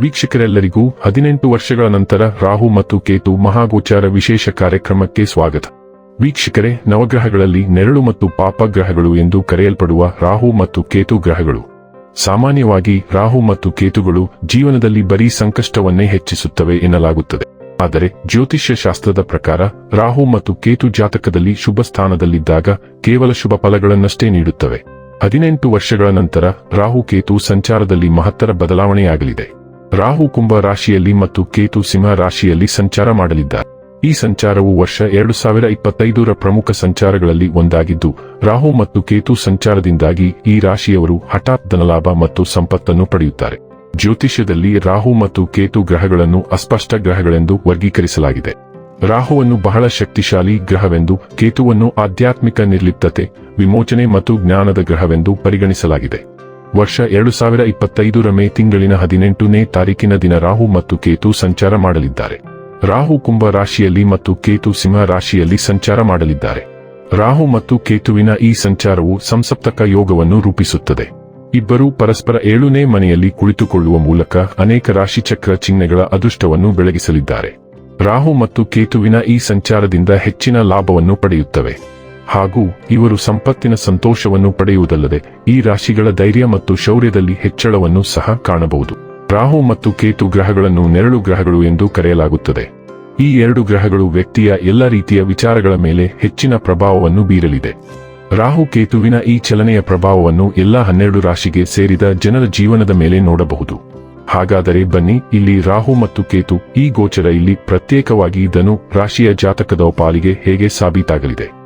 ವೀಕ್ಷಕರೆಲ್ಲರಿಗೂ ಹದಿನೆಂಟು ವರ್ಷಗಳ ನಂತರ ರಾಹು ಮತ್ತು ಕೇತು ಮಹಾಗೋಚಾರ ವಿಶೇಷ ಕಾರ್ಯಕ್ರಮಕ್ಕೆ ಸ್ವಾಗತ. ವೀಕ್ಷಕರೇ, ನವಗ್ರಹಗಳಲ್ಲಿ ನೆರಳು ಮತ್ತು ಪಾಪಗ್ರಹಗಳು ಎಂದು ಕರೆಯಲ್ಪಡುವ ರಾಹು ಮತ್ತು ಕೇತು ಗ್ರಹಗಳು. ಸಾಮಾನ್ಯವಾಗಿ ರಾಹು ಮತ್ತು ಕೇತುಗಳು ಜೀವನದಲ್ಲಿ ಬರೀ ಸಂಕಷ್ಟವನ್ನೇ ಹೆಚ್ಚಿಸುತ್ತವೆ ಎನ್ನಲಾಗುತ್ತದೆ. ಆದರೆ ಜ್ಯೋತಿಷ್ಯ ಶಾಸ್ತ್ರದ ಪ್ರಕಾರ ರಾಹು ಮತ್ತು ಕೇತು ಜಾತಕದಲ್ಲಿ ಶುಭ ಸ್ಥಾನದಲ್ಲಿದ್ದಾಗ ಕೇವಲ ಶುಭ ಫಲಗಳನ್ನಷ್ಟೇ ನೀಡುತ್ತವೆ. ಹದಿನೆಂಟು ವರ್ಷಗಳ ನಂತರ ರಾಹು ಕೇತು ಸಂಚಾರದಲ್ಲಿ ಮಹತ್ತರ ಬದಲಾವಣೆಯಾಗಲಿದೆ. ರಾಹು ಕುಂಭ ರಾಶಿಯಲ್ಲಿ ಮತ್ತು ಕೇತು ಸಿಂಹ ರಾಶಿಯಲ್ಲಿ ಸಂಚಾರ ಮಾಡಲಿದ್ದಾರೆ. ಈ ಸಂಚಾರವು ವರ್ಷ ಎರಡು ಸಾವಿರ ಇಪ್ಪತ್ತೈದರ ಪ್ರಮುಖ ಸಂಚಾರಗಳಲ್ಲಿ ಒಂದಾಗಿದ್ದು, ರಾಹು ಮತ್ತು ಕೇತು ಸಂಚಾರದಿಂದಾಗಿ ಈ ರಾಶಿಯವರು ಹಠಾತ್ ಧನಲಾಭ ಮತ್ತು ಸಂಪತ್ತನ್ನು ಪಡೆಯುತ್ತಾರೆ. ಜ್ಯೋತಿಷ್ಯದಲ್ಲಿ ರಾಹು ಮತ್ತು ಕೇತು ಗ್ರಹಗಳನ್ನು ಅಸ್ಪಷ್ಟ ಗ್ರಹಗಳೆಂದು ವರ್ಗೀಕರಿಸಲಾಗಿದೆ. ರಾಹುವನ್ನು ಬಹಳ ಶಕ್ತಿಶಾಲಿ ಗ್ರಹವೆಂದು, ಕೇತುವನ್ನು ಆಧ್ಯಾತ್ಮಿಕ ನಿರ್ಲಿಪ್ತತೆ, ವಿಮೋಚನೆ ಮತ್ತು ಜ್ಞಾನದ ಗ್ರಹವೆಂದು ಪರಿಗಣಿಸಲಾಗಿದೆ. ವರ್ಷ ಎರಡು ಸಾವಿರ ಇಪ್ಪತ್ತೈದರ ಮೇ ತಿಂಗಳಿನ ಹದಿನೆಂಟನೇ ತಾರೀಕಿನ ದಿನ ರಾಹು ಮತ್ತು ಕೇತು ಸಂಚಾರ ಮಾಡಲಿದ್ದಾರೆ. ರಾಹು ಕುಂಭ ರಾಶಿಯಲ್ಲಿ ಮತ್ತು ಕೇತು ಸಿಂಹ ರಾಶಿಯಲ್ಲಿ ಸಂಚಾರ ಮಾಡಲಿದ್ದಾರೆ. ರಾಹು ಮತ್ತು ಕೇತುವಿನ ಈ ಸಂಚಾರವು ಸಂಸಪ್ತಕ ಯೋಗವನ್ನು ರೂಪಿಸುತ್ತದೆ. ಇಬ್ಬರೂ ಪರಸ್ಪರ ಏಳುನೇ ಮನೆಯಲ್ಲಿ ಕುಳಿತುಕೊಳ್ಳುವ ಮೂಲಕ ಅನೇಕ ರಾಶಿಚಕ್ರ ಚಿಹ್ನೆಗಳ ಅದೃಷ್ಟವನ್ನು ಬೆಳಗಿಸಲಿದ್ದಾರೆ. ರಾಹು ಮತ್ತು ಕೇತುವಿನ ಈ ಸಂಚಾರದಿಂದ ಹೆಚ್ಚಿನ ಲಾಭವನ್ನು ಪಡೆಯುತ್ತವೆ. ಹಾಗೂ ಇವರು ಸಂಪತ್ತಿನ ಸಂತೋಷವನ್ನು ಪಡೆಯುವುದಲ್ಲದೆ ಈ ರಾಶಿಗಳ ಧೈರ್ಯ ಮತ್ತು ಶೌರ್ಯದಲ್ಲಿ ಹೆಚ್ಚಳವನ್ನು ಸಹ ಕಾಣಬಹುದು. ರಾಹು ಮತ್ತು ಕೇತು ಗ್ರಹಗಳನ್ನು ನೆರಳು ಗ್ರಹಗಳು ಎಂದು ಕರೆಯಲಾಗುತ್ತದೆ. ಈ ಎರಡು ಗ್ರಹಗಳು ವ್ಯಕ್ತಿಯ ಎಲ್ಲ ರೀತಿಯ ವಿಚಾರಗಳ ಮೇಲೆ ಹೆಚ್ಚಿನ ಪ್ರಭಾವವನ್ನು ಬೀರಲಿದೆ. ರಾಹು ಕೇತುವಿನ ಈ ಚಲನೆಯ ಪ್ರಭಾವವನ್ನು ಎಲ್ಲಾ ಹನ್ನೆರಡು ರಾಶಿಗೆ ಸೇರಿದ ಜನರ ಜೀವನದ ಮೇಲೆ ನೋಡಬಹುದು. ಹಾಗಾದರೆ ಬನ್ನಿ, ಇಲ್ಲಿ ರಾಹು ಮತ್ತು ಕೇತು, ಈ ಗೋಚರ ಇಲ್ಲಿ ಪ್ರತ್ಯೇಕವಾಗಿ ಧನು ರಾಶಿಯ ಜಾತಕದ ಪಾಲಿಗೆ ಹೇಗೆ ಸಾಬೀತಾಗಲಿದೆ?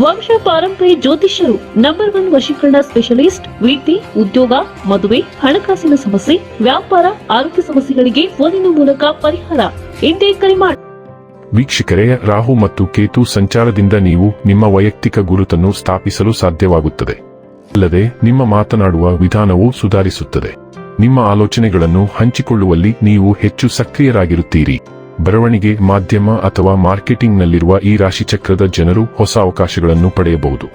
ವಂಶ ಪಾರಂಪರ್ಯ ಜ್ಯೋತಿಷ್ಯರು ನಂಬರ್ ಒನ್ ವಶೀಕರಣ ಸ್ಪೆಷಲಿಸ್ಟ್ ವಿದ್ಯೆ ಉದ್ಯೋಗ, ಮದುವೆ, ಹಣಕಾಸಿನ ಸಮಸ್ಯೆ, ವ್ಯಾಪಾರ, ಆರೋಗ್ಯ ಸಮಸ್ಯೆಗಳಿಗೆ ಫೋನಿನ ಮೂಲಕ ಪರಿಹಾರ. ಇಂದೇ ಕರೆ ಮಾಡಿ ವೀಕ್ಷಕರೇ, ರಾಹು ಮತ್ತು ಕೇತು ಸಂಚಾರದಿಂದ ನೀವು ನಿಮ್ಮ ವೈಯಕ್ತಿಕ ಗುರುತನ್ನು ಸ್ಥಾಪಿಸಲು ಸಾಧ್ಯವಾಗುತ್ತದೆ. ಅಲ್ಲದೆ, ನಿಮ್ಮ ಮಾತನಾಡುವ ವಿಧಾನವು ಸುಧಾರಿಸುತ್ತದೆ. ನಿಮ್ಮ ಆಲೋಚನೆಗಳನ್ನು ಹಂಚಿಕೊಳ್ಳುವಲ್ಲಿ ನೀವು ಹೆಚ್ಚು ಸಕ್ರಿಯರಾಗಿರುತ್ತೀರಿ. ಬರವಣಿಗೆ, ಮಾಧ್ಯಮ ಅಥವಾ ಮಾರ್ಕೆಟಿಂಗ್ನಲ್ಲಿರುವ ಈ ರಾಶಿಚಕ್ರದ ಜನರು ಹೊಸ ಅವಕಾಶಗಳನ್ನು ಪಡೆಯಬಹುದು.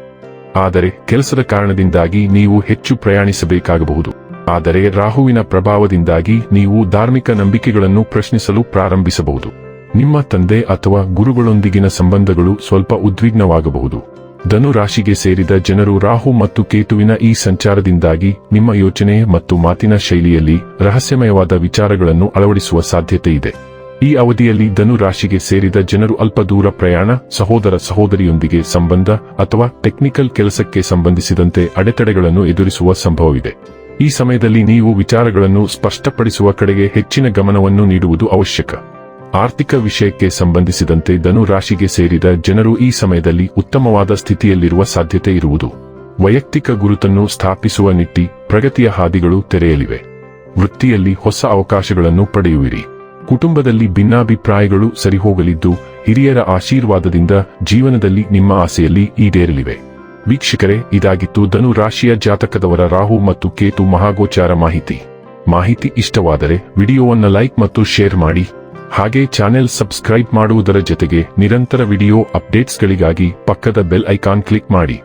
ಆದರೆ ಕೆಲಸದ ಕಾರಣದಿಂದಾಗಿ ನೀವು ಹೆಚ್ಚು ಪ್ರಯಾಣಿಸಬೇಕಾಗಬಹುದು. ಆದರೆ ರಾಹುವಿನ ಪ್ರಭಾವದಿಂದಾಗಿ ನೀವು ಧಾರ್ಮಿಕ ನಂಬಿಕೆಗಳನ್ನು ಪ್ರಶ್ನಿಸಲು ಪ್ರಾರಂಭಿಸಬಹುದು. ನಿಮ್ಮ ತಂದೆ ಅಥವಾ ಗುರುಗಳೊಂದಿಗಿನ ಸಂಬಂಧಗಳು ಸ್ವಲ್ಪ ಉದ್ವಿಗ್ನವಾಗಬಹುದು. ಧನು ರಾಶಿಗೆ ಸೇರಿದ ಜನರು ರಾಹು ಮತ್ತು ಕೇತುವಿನ ಈ ಸಂಚಾರದಿಂದಾಗಿ ನಿಮ್ಮ ಯೋಚನೆ ಮತ್ತು ಮಾತಿನ ಶೈಲಿಯಲ್ಲಿ ರಹಸ್ಯಮಯವಾದ ವಿಚಾರಗಳನ್ನು ಅಳವಡಿಸುವ ಸಾಧ್ಯತೆ ಇದೆ ಈ ಅವಧಿಯಲ್ಲಿ ಧನು ರಾಶಿಗೆ ಸೇರಿದ ಜನರು ಅಲ್ಪ ದೂರ ಪ್ರಯಾಣ, ಸಹೋದರ ಸಹೋದರಿಯೊಂದಿಗೆ ಸಂಬಂಧ ಅಥವಾ ಟೆಕ್ನಿಕಲ್ ಕೆಲಸಕ್ಕೆ ಸಂಬಂಧಿಸಿದಂತೆ ಅಡೆತಡೆಗಳನ್ನು ಎದುರಿಸುವ ಸಂಭವವಿದೆ. ಈ ಸಮಯದಲ್ಲಿ ನೀವು ವಿಚಾರಗಳನ್ನು ಸ್ಪಷ್ಟಪಡಿಸುವ ಕಡೆಗೆ ಹೆಚ್ಚಿನ ಗಮನವನ್ನು ನೀಡುವುದು ಅವಶ್ಯಕ. ಆರ್ಥಿಕ ವಿಷಯಕ್ಕೆ ಸಂಬಂಧಿಸಿದಂತೆ ಧನು ರಾಶಿಗೆ ಸೇರಿದ ಜನರು ಈ ಸಮಯದಲ್ಲಿ ಉತ್ತಮವಾದ ಸ್ಥಿತಿಯಲ್ಲಿರುವ ಸಾಧ್ಯತೆ ಇರುವುದು. ವೈಯಕ್ತಿಕ ಗುರುತನ್ನು ಸ್ಥಾಪಿಸುವ ನಿಟ್ಟಿ ಪ್ರಗತಿಯ ಹಾದಿಗಳು ತೆರೆಯಲಿವೆ. ವೃತ್ತಿಯಲ್ಲಿ ಹೊಸ ಅವಕಾಶಗಳನ್ನು ಪಡೆಯುವಿರಿ. ಕುಟುಂಬದಲ್ಲಿ ಭಿನ್ನಾಭಿಪ್ರಾಯಗಳು ಸರಿಹೋಗಲಿದ್ದು, ಹಿರಿಯರ ಆಶೀರ್ವಾದದಿಂದ ಜೀವನದಲ್ಲಿ ನಿಮ್ಮ ಆಸೆಯಲ್ಲಿ ಈಡೇರಲಿವೆ. ವೀಕ್ಷಕರೇ, ಇದಾಗಿತ್ತು ಧನು ರಾಶಿಯ ಜಾತಕದವರ ರಾಹು ಮತ್ತು ಕೇತು ಮಹಾಗೋಚಾರ ಮಾಹಿತಿ. ಮಾಹಿತಿ ಇಷ್ಟವಾದರೆ ವಿಡಿಯೋವನ್ನ ಲೈಕ್ ಮತ್ತು ಶೇರ್ ಮಾಡಿ. ಹಾಗೆ ಚಾನೆಲ್ ಸಬ್ಸ್ಕ್ರೈಬ್ ಮಾಡುವುದರ ಜೊತೆಗೆ ನಿರಂತರ ವಿಡಿಯೋ ಅಪ್ಡೇಟ್ಸ್ಗಳಿಗಾಗಿ ಪಕ್ಕದ ಬೆಲ್ ಐಕಾನ್ ಕ್ಲಿಕ್ ಮಾಡಿ.